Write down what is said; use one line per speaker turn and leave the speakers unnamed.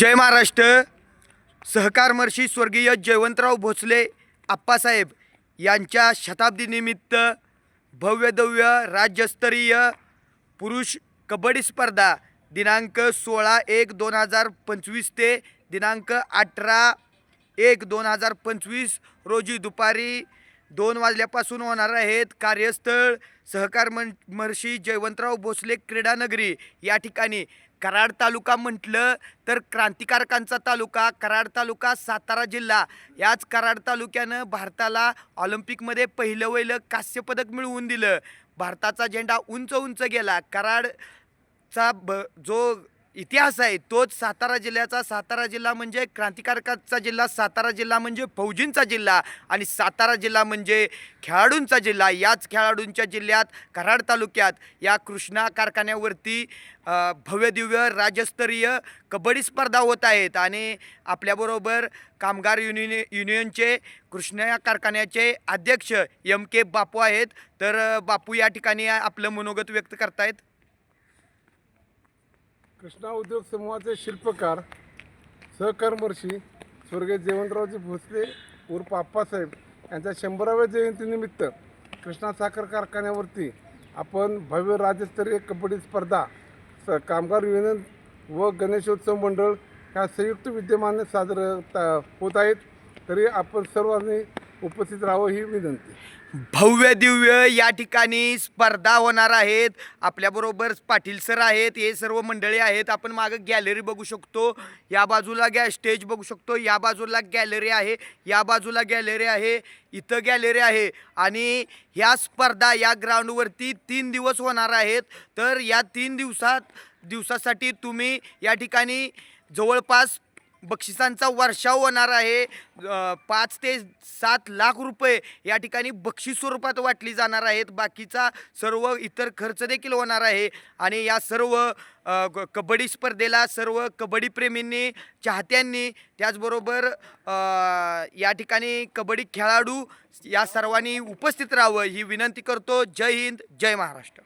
जय महाराष्ट्र. सहकारमर्षी स्वर्गीय जयवंतराव भोसले आप्पासाहेब यांच्या शताब्दीनिमित्त भव्यदव्य राज्यस्तरीय पुरुष कबड्डी स्पर्धा दिनांक सोळा एक दोन हजार पंचवीस ते दिनांक अठरा एक दोन हजार पंचवीस रोजी दुपारी दोन वाजल्यापासून होणार आहेत कार्यस्थळ. सहकार मन महर्षी जयवंतराव भोसले क्रीडानगरी. या ठिकाणी कराड तालुका म्हटलं तर क्रांतिकारकांचा तालुका कराड तालुका सातारा जिल्हा. याच कराड तालुक्यानं भारताला ऑलिम्पिकमध्ये पहिलं वहिलं कांस्यपदक मिळवून दिलं. भारताचा झेंडा उंच उंच गेला. कराडचा ब जो इतिहास आहे तोच सातारा जिल्ह्याचा. सातारा जिल्हा म्हणजे क्रांतिकारकाचा जिल्हा सातारा जिल्हा म्हणजे फौजींचा जिल्हा आणि सातारा जिल्हा म्हणजे खेळाडूंचा जिल्हा. याच खेळाडूंच्या जिल्ह्यात कराड तालुक्यात या कृष्णा कारखान्यावरती भव्यदिव्य राज्यस्तरीय कबड्डी स्पर्धा होत आहेत आणि आपल्याबरोबर कामगार युनिय युनियनचे कृष्णा कारखान्याचे अध्यक्ष एम के बापू आहेत. तर बापू या ठिकाणी आपलं मनोगत व्यक्त करतायत.
कृष्णा उद्योग समूहाचे शिल्पकार सहकर्मर्षी स्वर्गीय जयवंतरावजी भोसले उर्फ आप्पासाहेब यांच्या शंभराव्या जयंतीनिमित्त कृष्णा साखर कारखान्यावरती आपण भव्य राज्यस्तरीय कबड्डी स्पर्धा स कामगार युनियन व गणेशोत्सव मंडळ ह्या संयुक्त विद्यमाने साजरं होत आहेत. तरी आपण सर्वांनी उपस्थित राहावं ही विनंती.
भव्य दिव्य या ठिकाणी स्पर्धा होणार आहेत. आपल्याबरोबर पाटील सर आहेत हे सर्व मंडळी आहेत. आपण मागं गॅलरी बघू शकतो. या बाजूला गॅ स्टेज बघू शकतो. या बाजूला गॅलरी आहे. या बाजूला गॅलरी आहे. इथं गॅलरी आहे. आणि ह्या स्पर्धा या ग्राउंडवरती तीन दिवस होणार आहेत. तर या तीन दिवसात दिवसासाठी तुम्ही या ठिकाणी जवळपास बक्षिसांचा वर्षाव होणार आहे. पाच ते सात लाख रुपये या ठिकाणी बक्षीस स्वरूपात वाटली जाणार आहेत. बाकीचा सर्व इतर खर्च देखील होणार आहे. आणि या सर्व कबड्डी स्पर्धेला सर्व कबड्डीप्रेमींनी चाहत्यांनी त्याचबरोबर या ठिकाणी कबड्डी खेळाडू या सर्वांनी उपस्थित राहावं ही विनंती करतो. जय हिंद जय महाराष्ट्र.